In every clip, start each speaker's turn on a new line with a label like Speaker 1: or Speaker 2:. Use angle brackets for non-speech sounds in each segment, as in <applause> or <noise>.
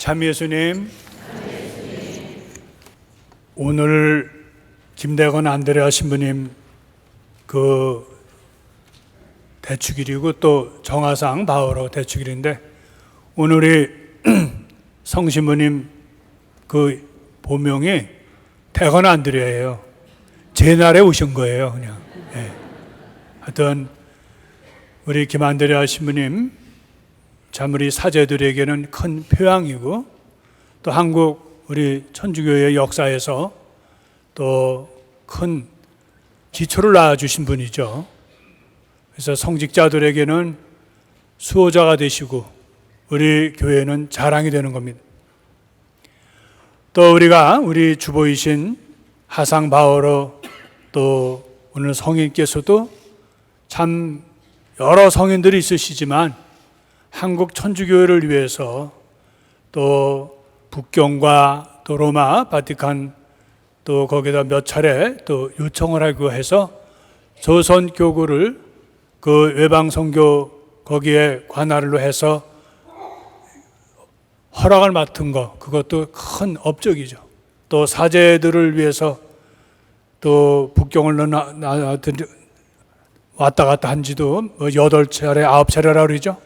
Speaker 1: 참 예수님, 오늘 김대건 안드레아 신부님 그 대축일이고 또 정화상 바오로 대축일인데 오늘이 <clears throat> 성신부님 그 보명이 대건 안드레아예요. 제 날에 오신 거예요, 그냥. 예. 하여튼 우리 김안드레아 신부님 참 우리 사제들에게는 큰 표양이고 또 한국 우리 천주교의 역사에서 또 큰 기초를 낳아주신 분이죠. 그래서 성직자들에게는 수호자가 되시고 우리 교회는 자랑이 되는 겁니다. 또 우리가 우리 주보이신 하상 바오로 또 오늘 성인께서도 참 여러 성인들이 있으시지만 한국 천주교회를 위해서 또 북경과 또 로마 바티칸 또 거기다 몇 차례 또 요청을 하고 해서 조선 교구를 그 외방 선교 거기에 관할로 해서 허락을 맡은 거 그것도 큰 업적이죠. 또 사제들을 위해서 또 북경을 왔다 갔다 한 지도 뭐 여덟 차례, 아홉 차례라 그러죠.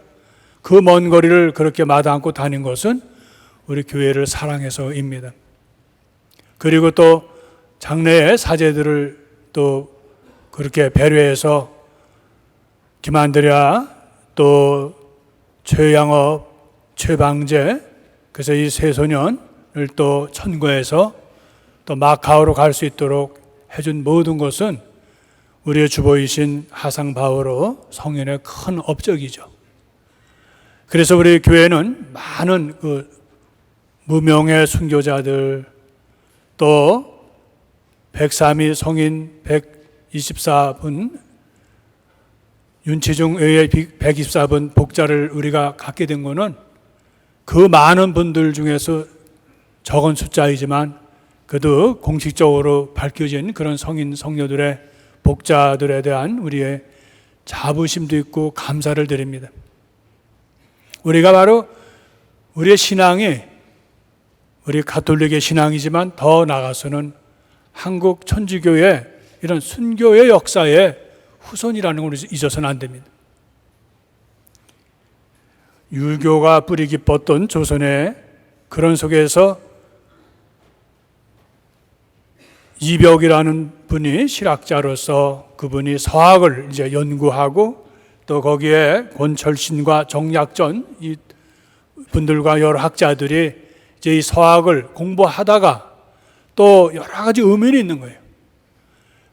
Speaker 1: 그 먼 거리를 그렇게 마다 않고 다닌 것은 우리 교회를 사랑해서입니다. 그리고 또 장래의 사제들을 또 그렇게 배려해서 김한드랴 또 최양업, 최방재 그래서 이 세 소년을 또 천거해서 또 마카오로 갈 수 있도록 해준 모든 것은 우리의 주보이신 하상 바오로 성인의 큰 업적이죠. 그래서 우리 교회는 많은 그 무명의 순교자들 또 103위 성인 124분 윤치중 의회 124분 복자를 우리가 갖게 된 것은 그 많은 분들 중에서 적은 숫자이지만 그래도 공식적으로 밝혀진 그런 성인 성녀들의 복자들에 대한 우리의 자부심도 있고 감사를 드립니다. 우리가 바로 우리의 신앙이 우리 가톨릭의 신앙이지만 더 나아가서는 한국 천주교의 이런 순교의 역사의 후손이라는 걸 잊어서는 안 됩니다. 유교가 뿌리 깊었던 조선의 그런 속에서 이벽이라는 분이 실학자로서 그분이 서학을 이제 연구하고 또 거기에 권철신과 정약전 이 분들과 여러 학자들이 이제 이 서학을 공부하다가 또 여러 가지 의문이 있는 거예요.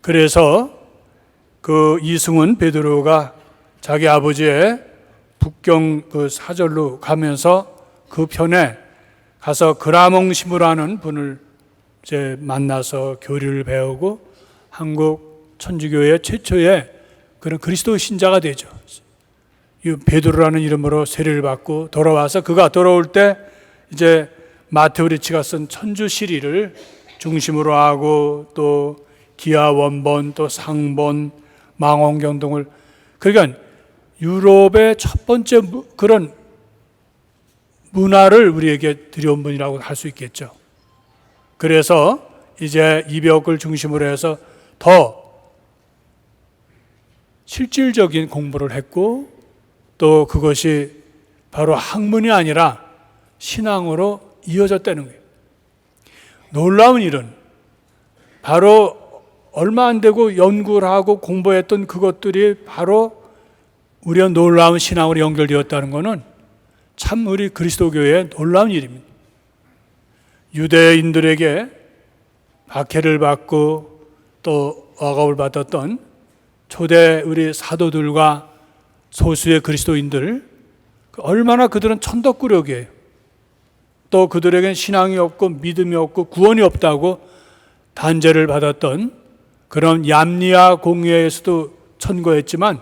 Speaker 1: 그래서 그 이승훈 베드로가 자기 아버지의 북경 그 사절로 가면서 그 편에 가서 그라몽 시무라는 분을 이제 만나서 교리를 배우고 한국 천주교의 최초의 그런 그리스도 신자가 되죠. 이 베드로라는 이름으로 세례를 받고 돌아와서 그가 돌아올 때 이제 마테오 리치가 쓴 천주 시리를 중심으로 하고 또 기아 원본 또 상본 망원경동을 그러니까 유럽의 첫 번째 그런 문화를 우리에게 들여온 분이라고 할 수 있겠죠. 그래서 이제 이 벽을 중심으로 해서 더 실질적인 공부를 했고 또 그것이 바로 학문이 아니라 신앙으로 이어졌다는 거예요. 놀라운 일은 바로 얼마 안 되고 연구를 하고 공부했던 그것들이 바로 우리의 놀라운 신앙으로 연결되었다는 것은 참 우리 그리스도교의 놀라운 일입니다. 유대인들에게 박해를 받고 또 억압을 받았던 초대 우리 사도들과 소수의 그리스도인들 얼마나 그들은 천덕꾸러기예요. 또 그들에겐 신앙이 없고 믿음이 없고 구원이 없다고 단죄를 받았던 그런 얌리아 공회에서도 천거했지만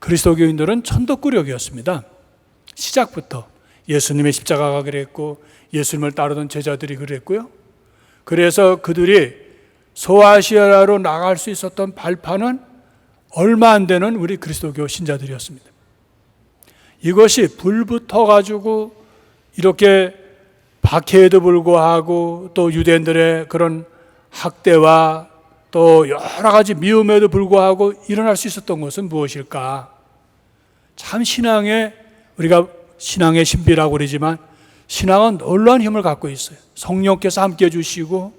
Speaker 1: 그리스도교인들은 천덕꾸력이었습니다. 시작부터 예수님의 십자가가 그랬고 예수님을 따르던 제자들이 그랬고요. 그래서 그들이 소아시아로 나갈 수 있었던 발판은 얼마 안 되는 우리 그리스도교 신자들이었습니다. 이것이 불붙어 가지고 이렇게 박해에도 불구하고 또 유대인들의 그런 학대와 또 여러 가지 미움에도 불구하고 일어날 수 있었던 것은 무엇일까? 참 신앙의 우리가 신앙의 신비라고 그러지만 신앙은 놀라운 힘을 갖고 있어요. 성령께서 함께 해주시고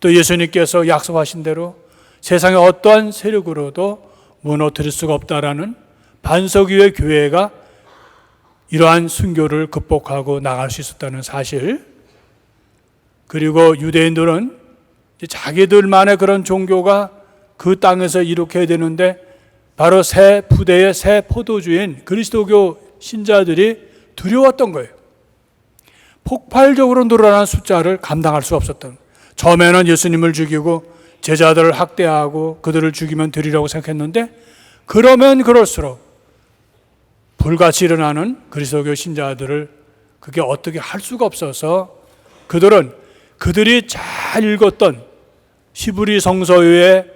Speaker 1: 또 예수님께서 약속하신 대로 세상의 어떠한 세력으로도 무너뜨릴 수가 없다라는 반석 위의 교회가 이러한 순교를 극복하고 나갈 수 있었다는 사실. 그리고 유대인들은 자기들만의 그런 종교가 그 땅에서 이룩해야 되는데 바로 새 부대의 새 포도주인 그리스도교 신자들이 두려웠던 거예요. 폭발적으로 늘어난 숫자를 감당할 수 없었던. 처음에는 예수님을 죽이고 제자들을 학대하고 그들을 죽이면 드리라고 생각했는데 그러면 그럴수록 불같이 일어나는 그리스도교 신자들을 그게 어떻게 할 수가 없어서 그들은 그들이 잘 읽었던 시브리 성서의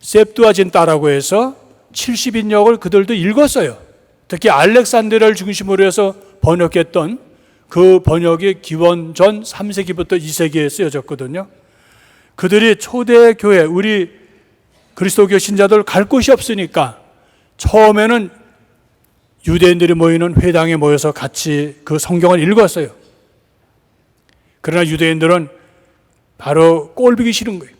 Speaker 1: 셉두아진따라고 해서 70인역을 그들도 읽었어요. 특히 알렉산드를 중심으로 해서 번역했던 그 번역이 기원전 3세기부터 2세기에 쓰여졌거든요. 그들이 초대 교회, 우리 그리스도교 신자들 갈 곳이 없으니까 처음에는 유대인들이 모이는 회당에 모여서 같이 그 성경을 읽었어요. 그러나 유대인들은 바로 꼴비기 싫은 거예요.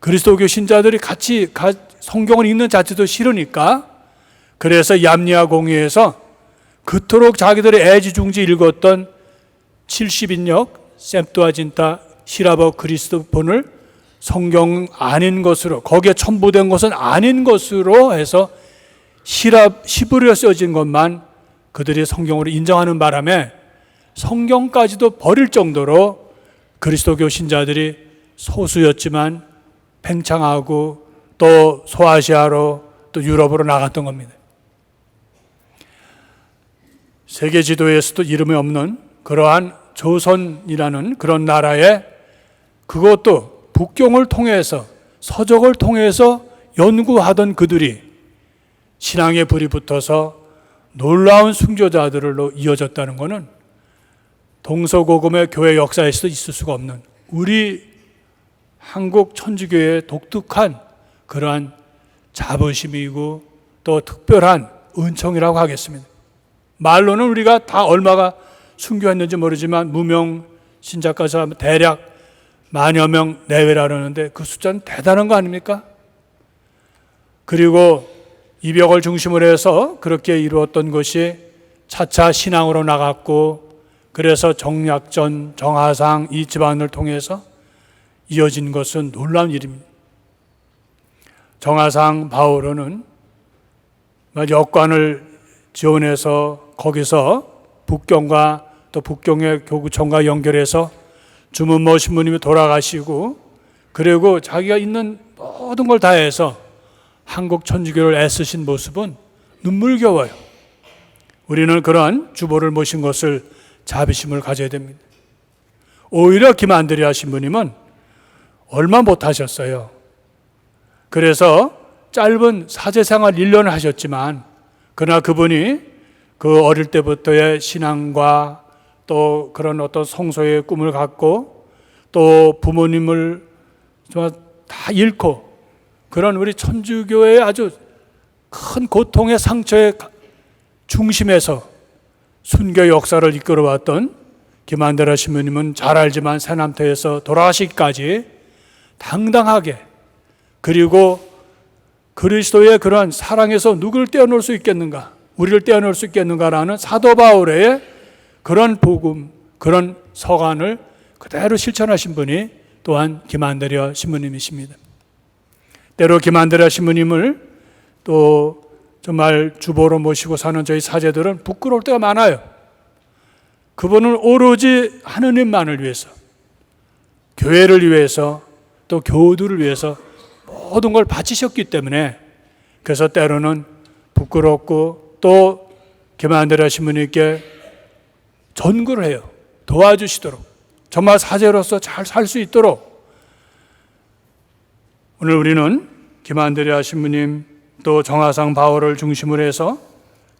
Speaker 1: 그리스도교 신자들이 같이 성경을 읽는 자체도 싫으니까 그래서 얌리아 공회에서 그토록 자기들의 애지중지 읽었던 70인역 샘투아진타 시라버 그리스도폰을 성경 아닌 것으로 거기에 첨부된 것은 아닌 것으로 해서 시랍 시브리어 쓰여진 것만 그들이 성경으로 인정하는 바람에 성경까지도 버릴 정도로 그리스도교 신자들이 소수였지만 팽창하고 또 소아시아로 또 유럽으로 나갔던 겁니다. 세계 지도에서도 이름이 없는 그러한 조선이라는 그런 나라에 그것도 북경을 통해서 서적을 통해서 연구하던 그들이 신앙의 불이 붙어서 놀라운 순교자들로 이어졌다는 것은 동서고금의 교회 역사에서도 있을 수가 없는 우리 한국 천주교의 독특한 그러한 자부심이고 또 특별한 은총이라고 하겠습니다. 말로는 우리가 다 얼마가 순교했는지 모르지만 무명 하면 대략 만여 명 내외라는데 그 숫자는 대단한 거 아닙니까? 그리고 이벽을 중심으로 해서 그렇게 이루었던 것이 차차 신앙으로 나갔고 그래서 정약전, 정하상 이 집안을 통해서 이어진 것은 놀라운 일입니다. 정하상 바오로는 역관을 지원해서 거기서 북경과 또 북경의 교구청과 연결해서 주문 모 신부님이 돌아가시고 그리고 자기가 있는 모든 걸 다해서 한국 천주교를 애쓰신 모습은 눈물겨워요. 우리는 그러한 주보를 모신 것을 자비심을 가져야 됩니다. 오히려 김안드레아 신부님은 얼마 못하셨어요. 그래서 짧은 사제 생활 1년을 하셨지만 그러나 그분이 그 어릴 때부터의 신앙과 또 그런 어떤 성소의 꿈을 갖고 또 부모님을 정말 다 잃고 그런 우리 천주교의 아주 큰 고통의 상처의 중심에서 순교 역사를 이끌어왔던 김한대라 신부님은 잘 알지만 새남태에서 돌아가시기까지 당당하게 그리고 그리스도의 그러한 사랑에서 누구를 떼어놓을 수 있겠는가? 우리를 떼어놓을 수 있겠는가라는 사도 바울의 그런 복음, 그런 서간을 그대로 실천하신 분이 또한 김한대려 신부님이십니다. 때로 김한대려 신부님을 또 정말 주보로 모시고 사는 저희 사제들은 부끄러울 때가 많아요. 그분은 오로지 하느님만을 위해서, 교회를 위해서, 또 교우들을 위해서 모든 걸 바치셨기 때문에 그래서 때로는 부끄럽고 또 김한대라 신부님께 전구를 해요. 도와주시도록. 정말 사제로서 잘 살 수 있도록. 오늘 우리는 김한대라 신부님 또 정하상 바울을 중심으로 해서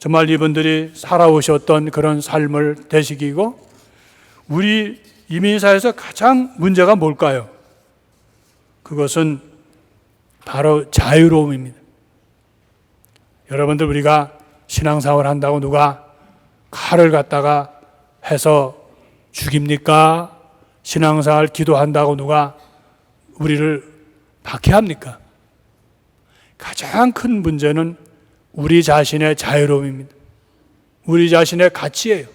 Speaker 1: 정말 이분들이 살아오셨던 그런 삶을 되시기고 우리 이민사에서 가장 문제가 뭘까요? 그것은 바로 자유로움입니다. 여러분들 우리가 신앙생활 한다고 누가 칼을 갖다가 해서 죽입니까? 신앙생활 기도한다고 누가 우리를 박해합니까? 가장 큰 문제는 우리 자신의 자유로움입니다. 우리 자신의 가치예요.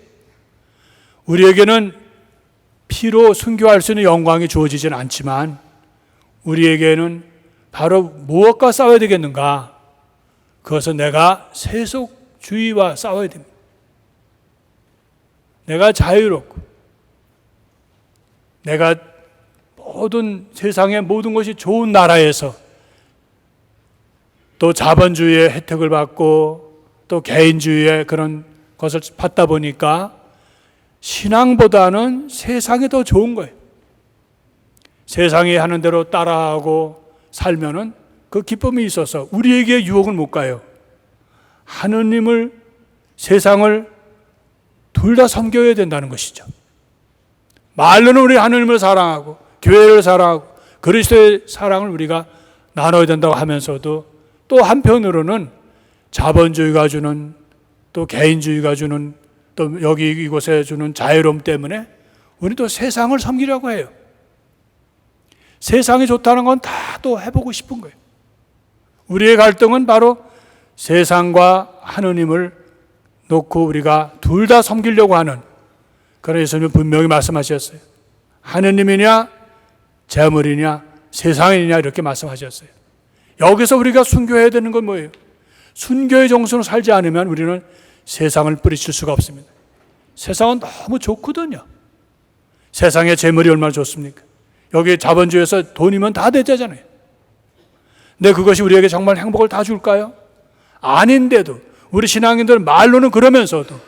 Speaker 1: 우리에게는 피로 순교할 수 있는 영광이 주어지진 않지만 우리에게는 바로 무엇과 싸워야 되겠는가? 그것은 내가 세속주의와 싸워야 됩니다. 내가 자유롭고 내가 모든 세상의 모든 것이 좋은 나라에서 또 자본주의의 혜택을 받고 또 개인주의의 그런 것을 받다 보니까 신앙보다는 세상이 더 좋은 거예요. 세상이 하는 대로 따라하고 살면은 그 기쁨이 있어서 우리에게 유혹은 못 가요. 하느님을 세상을 둘 다 섬겨야 된다는 것이죠. 말로는 우리 하느님을 사랑하고 교회를 사랑하고 그리스도의 사랑을 우리가 나눠야 된다고 하면서도 또 한편으로는 자본주의가 주는 또 개인주의가 주는 또 여기 이곳에 주는 자유로움 때문에 우리 또 세상을 섬기려고 해요. 세상이 좋다는 건 다 또 해보고 싶은 거예요. 우리의 갈등은 바로 세상과 하느님을 놓고 우리가 둘 다 섬기려고 하는 그런 예수님 분명히 말씀하셨어요. 하느님이냐 재물이냐 세상이냐 이렇게 말씀하셨어요. 여기서 우리가 순교해야 되는 건 뭐예요? 순교의 정신으로 살지 않으면 우리는 세상을 뿌리칠 수가 없습니다. 세상은 너무 좋거든요. 세상에 재물이 얼마나 좋습니까? 여기 자본주의에서 돈이면 다 되잖아요. 근데 그것이 우리에게 정말 행복을 다 줄까요? 아닌데도 우리 신앙인들 말로는 그러면서도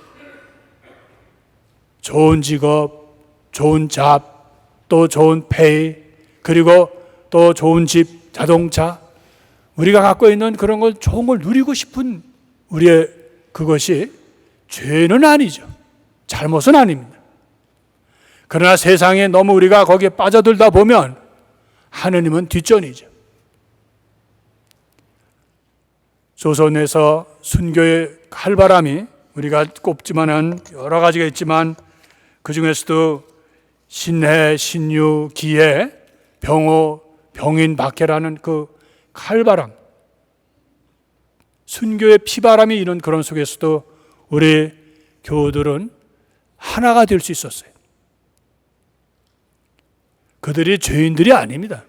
Speaker 1: 좋은 직업, 좋은 잡, 또 좋은 페이, 그리고 또 좋은 집, 자동차, 우리가 갖고 있는 그런 걸 좋은 걸 누리고 싶은 우리의 그것이 죄는 아니죠. 잘못은 아닙니다. 그러나 세상에 너무 우리가 거기에 빠져들다 보면 하느님은 뒷전이죠. 조선에서 순교의 칼바람이 우리가 꼽지만은 여러 가지가 있지만 그 중에서도 신해, 신유, 기해, 병호, 병인, 박해라는 그 칼바람, 순교의 피바람이 이런 그런 속에서도 우리 교우들은 하나가 될 수 있었어요. 그들이 죄인들이 아닙니다.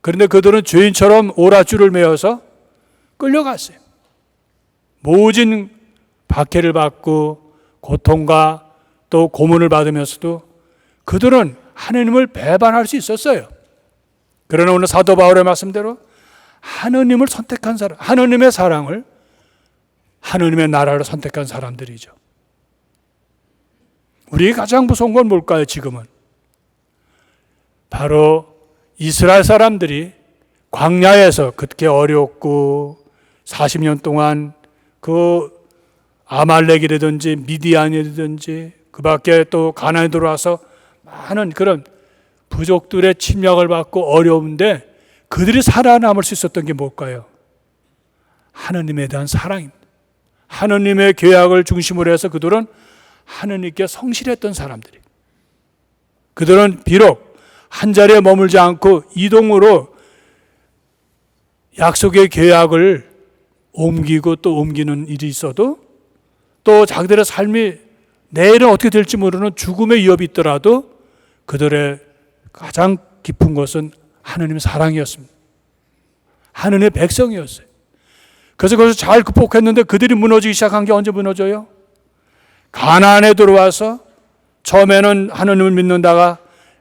Speaker 1: 그런데 그들은 죄인처럼 오라줄을 메어서 끌려갔어요. 모진 박해를 받고 고통과 또 고문을 받으면서도 그들은 하느님을 배반할 수 있었어요. 그러나 오늘 사도 바울의 말씀대로 하느님을 선택한 사람, 하느님의 사랑을 하느님의 나라를 선택한 사람들이죠. 우리 가장 무서운 건 뭘까요, 지금은? 바로 이스라엘 사람들이 광야에서 그렇게 어렵고 40년 동안 그 아말렉이라든지 미디안이라든지 그 밖에 또 가나에 들어와서 많은 그런 부족들의 침략을 받고 어려운데 그들이 살아남을 수 있었던 게 뭘까요? 하느님에 대한 사랑입니다. 하느님의 계약을 중심으로 해서 그들은 하느님께 성실했던 사람들이. 그들은 비록 한 자리에 머물지 않고 이동으로 약속의 계약을 옮기고 또 옮기는 일이 있어도 또 자기들의 삶이 내일은 어떻게 될지 모르는 죽음의 위협이 있더라도 그들의 가장 깊은 것은 하느님의 사랑이었습니다. 하느님의 백성이었어요. 그래서 그것을 잘 극복했는데 그들이 무너지기 시작한 게 언제 무너져요? 가나안에 들어와서 처음에는 하느님을 믿는다가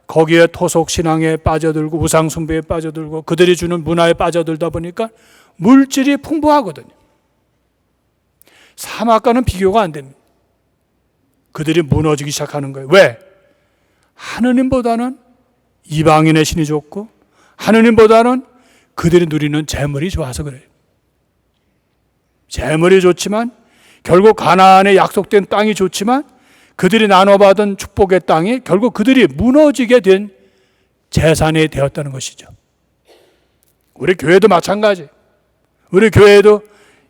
Speaker 1: 거기에 토속 신앙에 빠져들고 우상 숭배에 빠져들고 그들이 주는 문화에 빠져들다 보니까 물질이 풍부하거든요. 사막과는 비교가 안 됩니다. 그들이 무너지기 시작하는 거예요. 왜? 하느님보다는 이방인의 신이 좋고 하느님보다는 그들이 누리는 재물이 좋아서 그래요. 재물이 좋지만 결국 가나안의 약속된 땅이 좋지만 그들이 나눠받은 축복의 땅이 결국 그들이 무너지게 된 재산이 되었다는 것이죠. 우리 교회도 마찬가지. 우리 교회도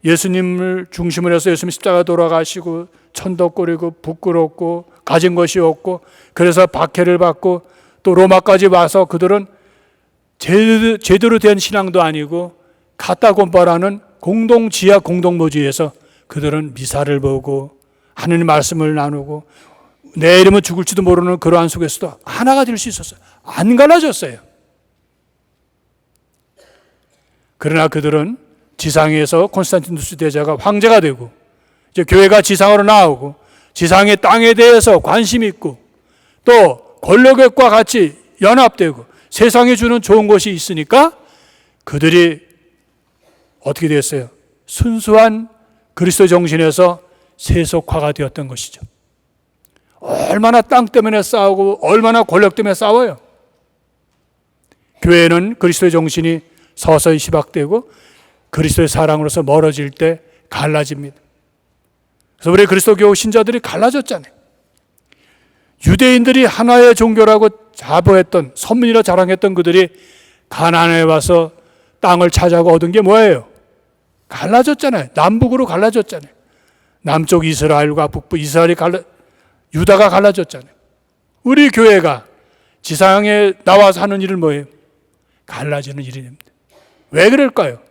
Speaker 1: 예수님을 중심으로 해서 예수님 십자가 돌아가시고 천덕거리고 부끄럽고 가진 것이 없고 그래서 박해를 받고 또 로마까지 와서 그들은 제대로, 제대로 된 신앙도 아니고 갖다 곰바라는 공동 지하 공동 모지에서 그들은 미사를 보고 하느님 말씀을 나누고 내일이면 죽을지도 모르는 그러한 속에서도 하나가 될 수 있었어요. 안 갈라졌어요. 그러나 그들은 지상에서 콘스탄티누스 대제가 황제가 되고 이제 교회가 지상으로 나오고 지상의 땅에 대해서 관심 있고 또 권력과 같이 연합되고 세상에 주는 좋은 것이 있으니까 그들이 어떻게 됐어요? 순수한 그리스도 정신에서 세속화가 되었던 것이죠. 얼마나 땅 때문에 싸우고 얼마나 권력 때문에 싸워요. 교회는 그리스도의 정신이 서서히 시박되고 그리스도의 사랑으로서 멀어질 때 갈라집니다. 그래서 우리 그리스도교 신자들이 갈라졌잖아요. 유대인들이 하나의 종교라고 자부했던 선민이라 자랑했던 그들이 가나안에 와서 땅을 찾아고 얻은 게 뭐예요? 갈라졌잖아요. 남북으로 갈라졌잖아요. 남쪽 이스라엘과 북부 이스라엘이 갈라 유다가 갈라졌잖아요. 우리 교회가 지상에 나와서 하는 일은 뭐예요? 갈라지는 일입니다. 왜 그럴까요?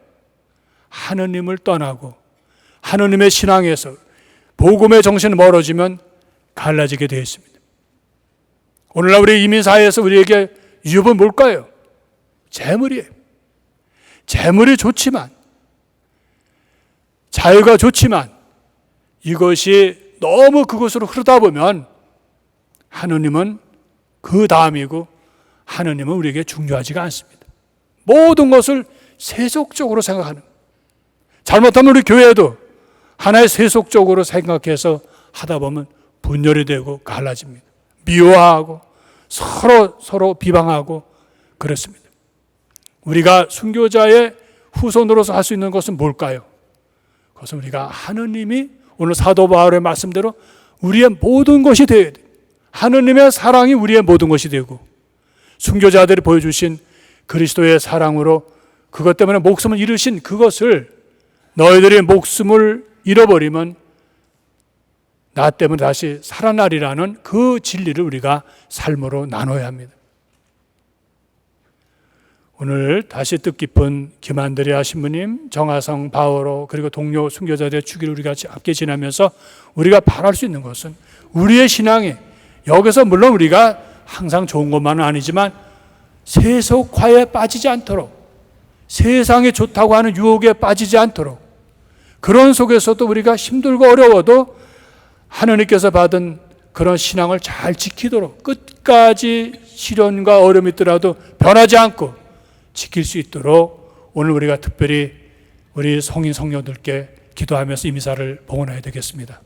Speaker 1: 하느님을 떠나고 하느님의 신앙에서 복음의 정신이 멀어지면 갈라지게 되어 있습니다. 오늘날 우리 이민사회에서 우리에게 유업은 뭘까요? 재물이에요. 재물이 좋지만 자유가 좋지만 이것이 너무 그것으로 흐르다 보면 하느님은 그 다음이고 하느님은 우리에게 중요하지가 않습니다. 모든 것을 세속적으로 생각하는 잘못하면 우리 교회도 하나의 세속적으로 생각해서 하다 보면 분열이 되고 갈라집니다. 미워하고 서로 서로 비방하고 그렇습니다. 우리가 순교자의 후손으로서 할 수 있는 것은 뭘까요? 그것은 우리가 하느님이 오늘 사도 바울의 말씀대로 우리의 모든 것이 되어야 돼. 하느님의 사랑이 우리의 모든 것이 되고 순교자들이 보여주신 그리스도의 사랑으로 그것 때문에 목숨을 잃으신 그것을 너희들의 목숨을 잃어버리면 나 때문에 다시 살아나리라는 그 진리를 우리가 삶으로 나눠야 합니다. 오늘 다시 뜻깊은 김한드레아 신부님, 정하성 바오로 그리고 동료 순교자들의 주기를 우리가 함께 지나면서 우리가 바랄 수 있는 것은 우리의 신앙이 여기서 물론 우리가 항상 좋은 것만은 아니지만 세속화에 빠지지 않도록 세상에 좋다고 하는 유혹에 빠지지 않도록 그런 속에서도 우리가 힘들고 어려워도 하나님께서 받은 그런 신앙을 잘 지키도록 끝까지 시련과 어려움이 있더라도 변하지 않고 지킬 수 있도록 오늘 우리가 특별히 우리 성인 성녀들께 기도하면서 이 미사를 봉헌해야 되겠습니다.